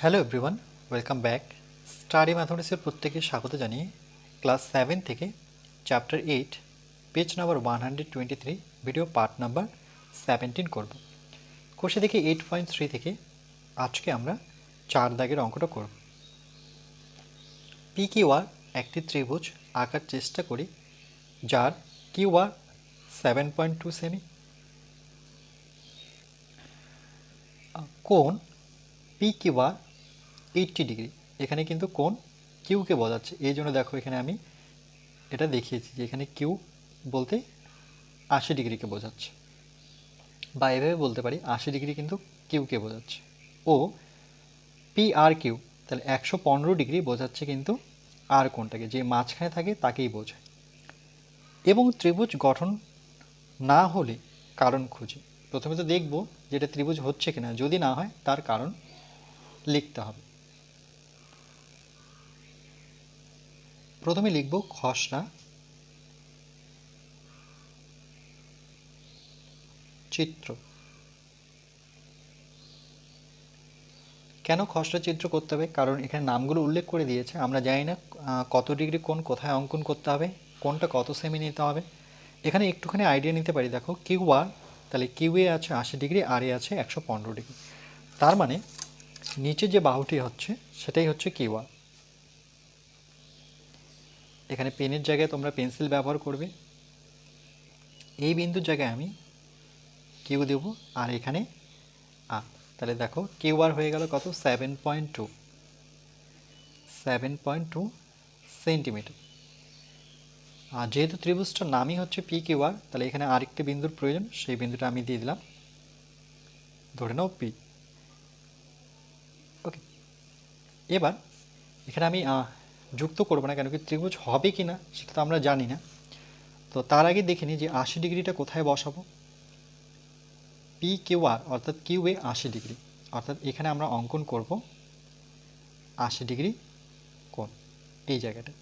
Hello everyone welcome back study ম্যাথমেটিক্সের প্রত্যেকে স্বাগত জানিয়ে ক্লাস সেভেন থেকে chapter eight page number one hundred twenty three video part number seventeen করব। কোষে থেকে এইট পয়েন্ট থ্রি থেকে আজকে আমরা চার দাগের অঙ্কটা করব। পি কিউ আর একটি ত্রিভুজ আঁকার চেষ্টা করি, যার Q R seven point two semi কোণ P Q R eighty degree এখানে কিন্তু কোন কিউকে বোঝাচ্ছে এই জন্য দেখো এখানে আমি এটা দেখিয়েছি যে এখানে কিউ বলতে আশি ডিগ্রিকে বোঝাচ্ছে। বা এভাবে বলতে পারি, আশি ডিগ্রি কিন্তু কিউকে বোঝাচ্ছে। ও পি আর কিউ তাহলে একশো পনেরো ডিগ্রি বোঝাচ্ছে কিন্তু আর কোনটাকে যে মাঝখানে থাকে তাকেই বোঝায়। এবং ত্রিভুজ গঠন না হলে কারণ খুঁজে। প্রথমে তো দেখব যেটা ত্রিভুজ হচ্ছে কিনা। যদি না হয় তার কারণ লিখতে হবে। প্রথমে লিখব খসড়া। চিত্র। কেন খসড়া চিত্র করতে হবে? কারণ এখানে নামগুলো উল্লেখ করে দিয়েছে। আমরা জানি না কত ডিগ্রি কোন কোথায় অঙ্কন করতে হবে কোনটা কত সেমি নিতে হবে। এখানে একটুখানি আইডিয়া নিতে পারি। দেখো, কিউ আর, তাহলে কিউ এ আছে আশি ডিগ্রি, আর এ আছে একশো পনেরো ডিগ্রি। তার মানে নিচে যে বাহুটি হচ্ছে, সেটাই হচ্ছে কিউ আর। এখানে পেনের জায়গায় তোমরা পেন্সিল ব্যবহার করবে। এই বিন্দুর জায়গায় আমি কিউ দেব আর এখানে আর তাহলে দেখো কিউ আর হয়ে গেল কত? Seven point two seven point two centimetre আর যেহেতু ত্রিভুজটার নামই হচ্ছে পি কিউ আর তাহলে এখানে আরেকটি বিন্দুর প্রয়োজন, সেই বিন্দুটা আমি দিয়ে দিলাম। ধরে নাও পি ওকে এবার এখানে আমি যুক্ত করব না কেন কি ত্রিভুজ হবে কি না সেটা তো আমরা জানি না। তো তার আগে দেখে নিই যে আশি ডিগ্রিটা কোথায় বসাবো? পি কিউ আর অর্থাৎ কিউ এ আশি ডিগ্রি। অর্থাৎ এখানে আমরা অঙ্কন করব আশি ডিগ্রি কোণ, এই জায়গাটা।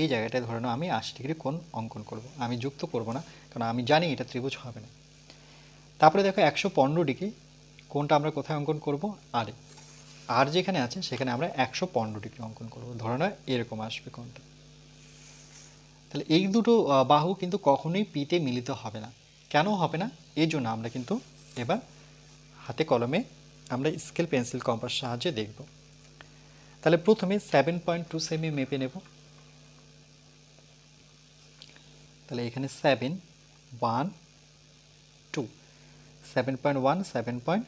এই জায়গাটায় ধরে নাও আমি আশি ডিগ্রি কোণ অঙ্কন করব। আমি যুক্ত করব না, কারণ আমি জানি এটা ত্রিভুজ হবে না। তারপরে দেখো একশো পনেরো ডিগ্রি কোনটা আমরা কোথায় অঙ্কন করব? আর আর যেখানে আছে, সেখানে আমরা একশো পনেরো ডিগ্রি অঙ্কন করব। ধরে নাও, এরকম আসবে কোনটা তাহলে এই দুটো বাহু কিন্তু কখনোই পিতে মিলিত হবে না। কেন হবে না? এই জন্য আমরা কিন্তু এবার হাতে কলমে আমরা স্কেল পেন্সিল, কম্পাস সাহায্যে দেখব। তাহলে প্রথমে সেভেন পয়েন্ট টু সেমি মেপে নেব। তাহলে এখানে seven one two seven point one seven point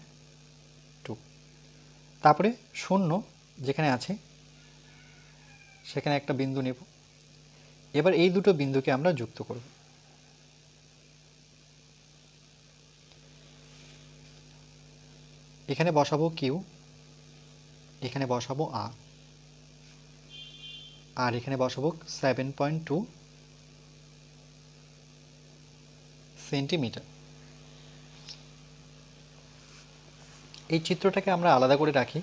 তারপরে শূন্য যেখানে আছে, সেখানে একটা বিন্দু নেব। এবার এই দুটো বিন্দুকে আমরা যুক্ত করব। এখানে বসাবো কিউ এখানে বসাবো আর আর এখানে বসাবো সেভেন পয়েন্ট টু সেন্টিমিটার এই চিত্রটাকে আমরা আলাদা করে রাখি।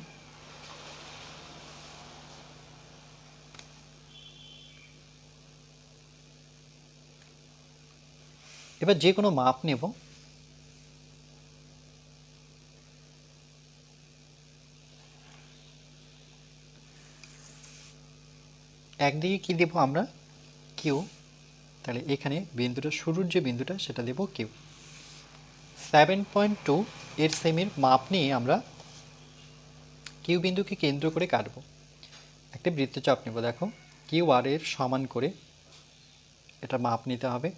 এবার যে কোনো মাপ নেব। একদিকে কি দেব আমরা? কিউ তাহলে এখানে বিন্দুটা, শুরুর যে বিন্দুটা, সেটা দেব কিউ সেভেন পয়েন্ট টু এর সেমির মাপ নিয়ে আমরা কিউ বিন্দুকে কেন্দ্র করে কাটবো। একটা বৃত্তচাপ নেব, দেখো। কিউ আর এর সমান করে এটা মাপ নিতে হবে।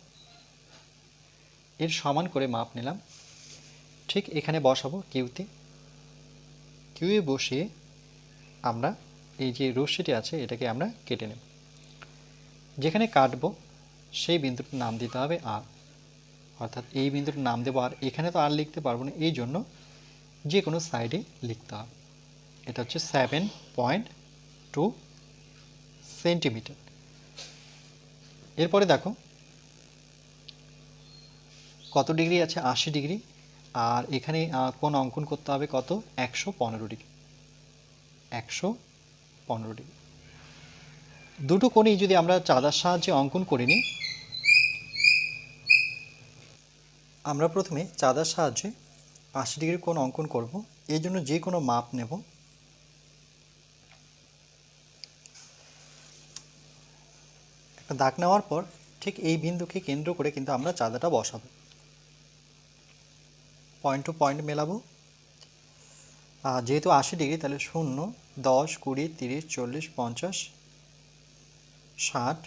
এর সমান করে মাপ নিলাম। ঠিক এখানে বসাবো কিউতে কিউয়ে বসিয়ে আমরা এই যে রশ্মিটি আছে, এটাকে আমরা কেটে নেব। যেখানে কাটবো, সেই বিন্দুটার নাম দিতে হবে আর অর্থাৎ এই বিন্দুটার নাম দেবো আর এখানে তো আর লিখতে পারব না, এই জন্য যে কোনো সাইডে লিখতে হবে। এটা হচ্ছে সেভেন পয়েন্ট টু সেন্টিমিটার এরপরে দেখো, কত ডিগ্রি আছে? আশি ডিগ্রি। আর এখানে কোন অঙ্কন করতে হবে? কত? একশো পনেরো ডিগ্রি। একশো পনেরো ডিগ্রি। দুটো কোণেই যদি আমরা চাঁদার সাহায্যে অঙ্কন করে নিই আমরা প্রথমে চাঁদার সাহায্যে আশি ডিগ্রি কোণ অঙ্কন করব। এই জন্য যে কোনো মাপ নেব। একটা দাগ নেওয়ার পর ঠিক এই বিন্দুকে কেন্দ্র করে কিন্তু আমরা চাঁদাটা বসাবো। পয়েন্ট টু পয়েন্ট মেলাবো। আর যেহেতু আশি ডিগ্রি, তাহলে শূন্য, দশ, কুড়ি, তিরিশ, চল্লিশ, পঞ্চাশ, ষাট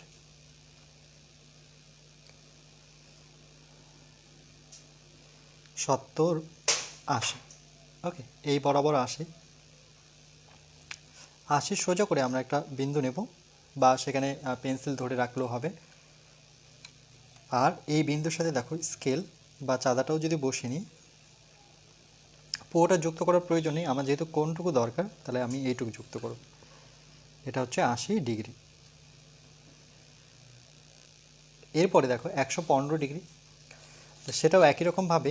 সত্তর আশি। ওকে এই বরাবর আশি। আশি সোজা করে আমরা একটা বিন্দু নেব বা সেখানে পেন্সিল ধরে রাখলেও হবে। আর এই বিন্দুর সাথে দেখো স্কেল বা চাঁদাটাও যদি বসিয়ে নিই, পুরোটা যুক্ত করার প্রয়োজন নেই। আমার যেহেতু কোনটুকু দরকার, তাহলে আমি এইটুকু যুক্ত করব। এটা হচ্ছে আশি ডিগ্রি। এরপরে দেখো একশো পনেরো ডিগ্রি। সেটাও একই রকমভাবে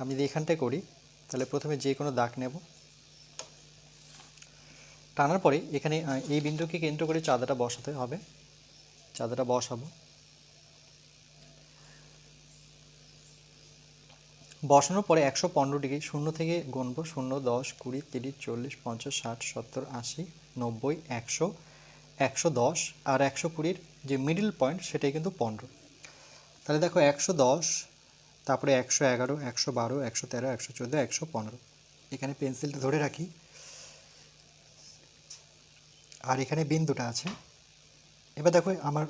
আমি যদি এখানটায় করি, তাহলে প্রথমে যে কোনো দাগ নেব। টানার পরে এখানে এই বিন্দুকে কেন্দ্র করে চাঁদাটা বসাতে হবে। চাঁদাটা বসাবো। বসানোর পরে একশো পনেরো ডিগ্রি, শূন্য থেকে গুনবো, শূন্য, দশ, কুড়ি, তিরিশ, চল্লিশ, পঞ্চাশ, ষাট, সত্তর, আশি, নব্বই, একশো একশো দশ আর একশো কুড়ির যে মিডিল পয়েন্ট সেটাই কিন্তু পনেরো। তাহলে দেখো একশো দশ তারপরে একশো এগারো, একশো বারো, একশো তেরো, একশো চোদ্দ, একশো পনেরো। এখানে পেন্সিলটা ধরে রাখি। আর এখানে বিন্দুটা আছে। এবার দেখো, আমার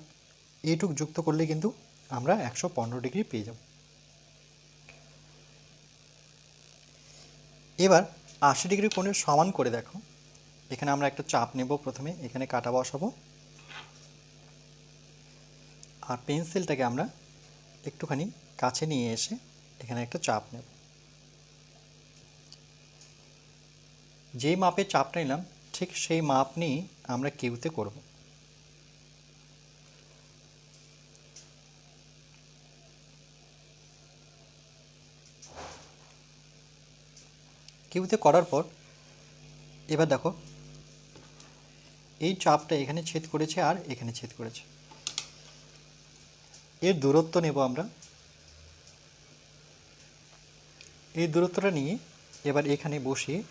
এইটুক যুক্ত করলে কিন্তু আমরা একশো পনেরো ডিগ্রি পেয়ে যাব। এবার আশি ডিগ্রি কোণের সমান করে দেখো। এখানে আমরা একটা চাপ নেব প্রথমে, এখানে কাটা বসাবো। আর পেন্সিলটাকে আমরা একটুখানি কাছে নিয়ে এসে এখানে একটা চাপ নেব। যেই মাপে চাপ নিলাম, ঠিক সেই মাপ নিয়েই আমরা কিউতে করব। কিউতে করার পর, এবার দেখো, এই চাপটা এখানে ছেদ করেছে আর এখানে ছেদ করেছে। এর দূরত্ব নেব আমরা এই দূরত্বটা নিয়ে এবার এখানে বসিয়ে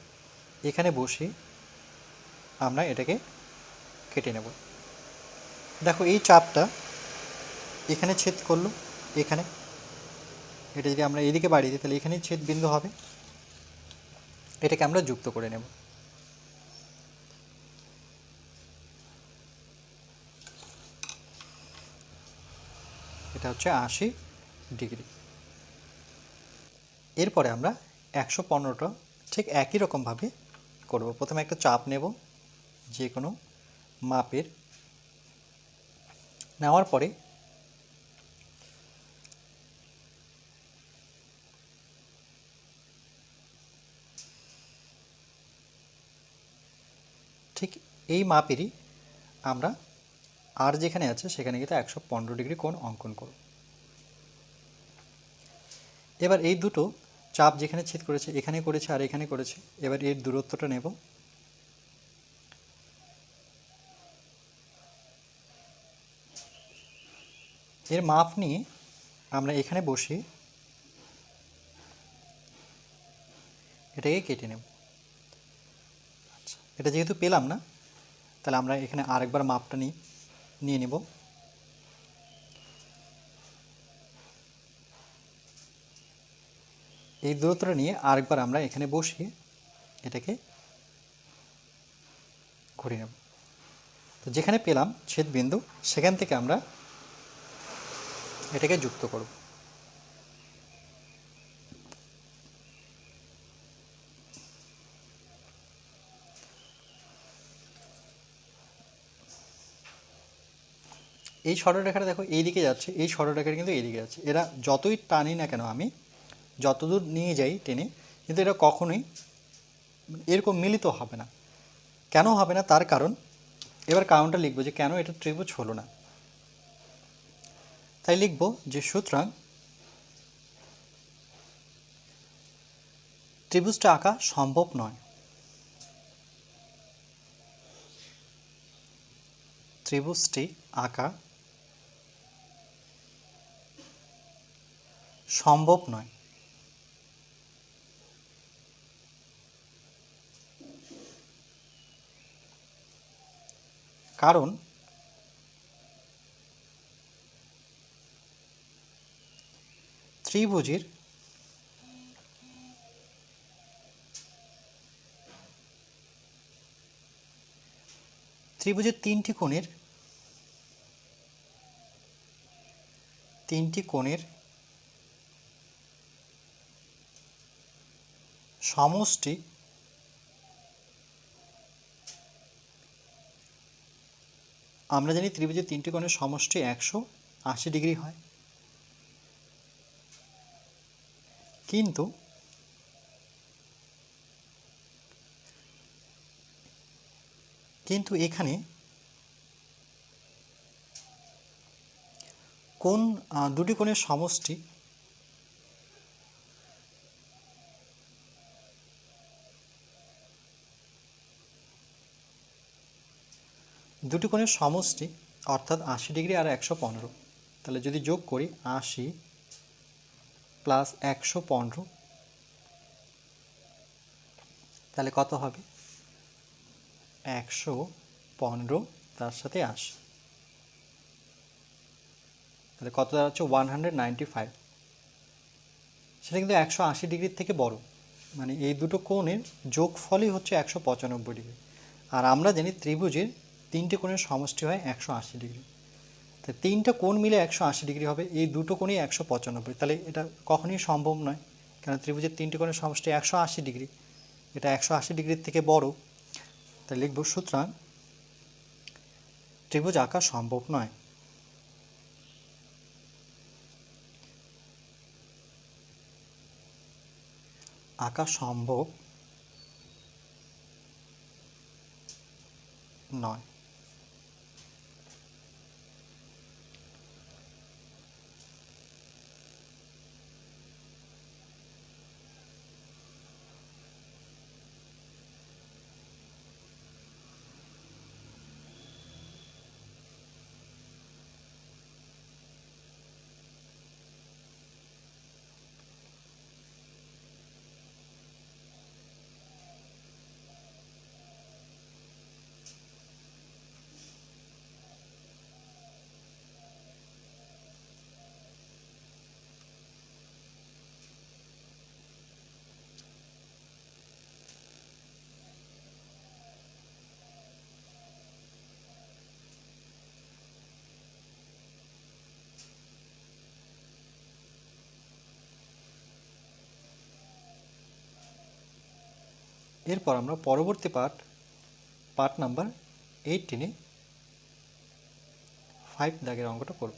এখানে বসে, আমরা এটাকে কেটে নেব। দেখো, এই চাপটা এখানে ছেদ করল, এখানে। এটা যদি আমরা এদিকে বাড়িয়ে দিই, তাহলে এখানেই ছেদ বিন্দু হবে। এটাকে আমরা যুক্ত করে নেব। এটা হচ্ছে আশি ডিগ্রি। এরপরে আমরা একশো পনেরোটা ঠিক একই রকমভাবে করব। প্রথমে একটা চাপ নেব যে কোনো মাপের। নেওয়ার পরে ঠিক এই মাপেরই আমরা আর যেখানে আছে সেখানে কিন্তু একশো পনেরো ডিগ্রি কোণ অঙ্কন করব। এবার এই দুটো চাপ যেখানে ছেদ করেছে, এখানে করেছে আর এখানে করেছে, এবার এর দূরত্বটা নেব। এর মাপ নিয়ে আমরা এখানে বসে এটাকে কেটে নেব। আচ্ছা এটা যেহেতু পেলাম না, তাহলে আমরা এখানে আরেকবার মাপটা নিই নিয়ে নেব। এই দূরত্বটা নিয়ে আরেকবার আমরা এখানে বসিয়ে এটাকে ঘুরিয়ে নেব। তো যেখানে পেলাম ছেদ বিন্দু সেখান থেকে আমরা এটাকে যুক্ত করব। এই সরলরেখাটা দেখো, এইদিকে যাচ্ছে, এই সরলরেখাটা কিন্তু এইদিকে যাচ্ছে। এরা যতই টানি না কেন আমি যতদূর নিয়ে যাই টেনে, কিন্তু এটা কখনোই এরকম মিলিত হবে না। কেন হবে না? তার কারণ, এবার কারণটা লিখব যে কেন এটা ত্রিভুজ হলো না। তাই লিখব যে সুতরাং ত্রিভুজটা আঁকা সম্ভব নয়। ত্রিভুজটি আঁকা সম্ভব নয়। কারণ ত্রিভুজের ত্রিভুজের তিনটি কোণের তিনটি কোণের সমষ্টি আমরা জানি ত্রিভুজের তিনটি কোণের সমষ্টি একশো আশি ডিগ্রি হয়। কিন্তু কিন্তু এখানে কোন দুটি কোণের সমষ্টি দুটি কোণের সমষ্টি, অর্থাৎ আশি ডিগ্রি আর একশো পনেরো। তাহলে যদি যোগ করি, আশি প্লাস একশো পনেরো, তাহলে কত হবে? একশো পনেরো, তার সাথে আশি। তাহলে কত দাঁড়াচ্ছে ওয়ান হান্ড্রেড নাইনটি ফাইভ। সেটা কিন্তু একশো আশি ডিগ্রির থেকে বড়। মানে এই দুটো কোণের যোগফলই হচ্ছে একশো পঁচানব্বই ডিগ্রি। আর আমরা জানি ত্রিভুজের তিনটে কোণের সমষ্টি হয় একশো আশি ডিগ্রি। তো তিনটে কোণ মিলে একশো আশি ডিগ্রি হবে, এই দুটো কোণই একশো পঁচানব্বই। তাহলে এটা কখনই সম্ভব নয় কারণ ত্রিভুজের তিনটে কোণের সমষ্টি একশো আশি ডিগ্রি। এটা একশো আশি ডিগ্রির থেকে বড়। তাই লিখব সুতরাং ত্রিভুজ আঁকা সম্ভব নয়। আঁকা সম্ভব নয়। এরপর আমরা পরবর্তী পার্ট পার্ট নাম্বার এইটিনে ফাইভ দাগের অঙ্কটা করব।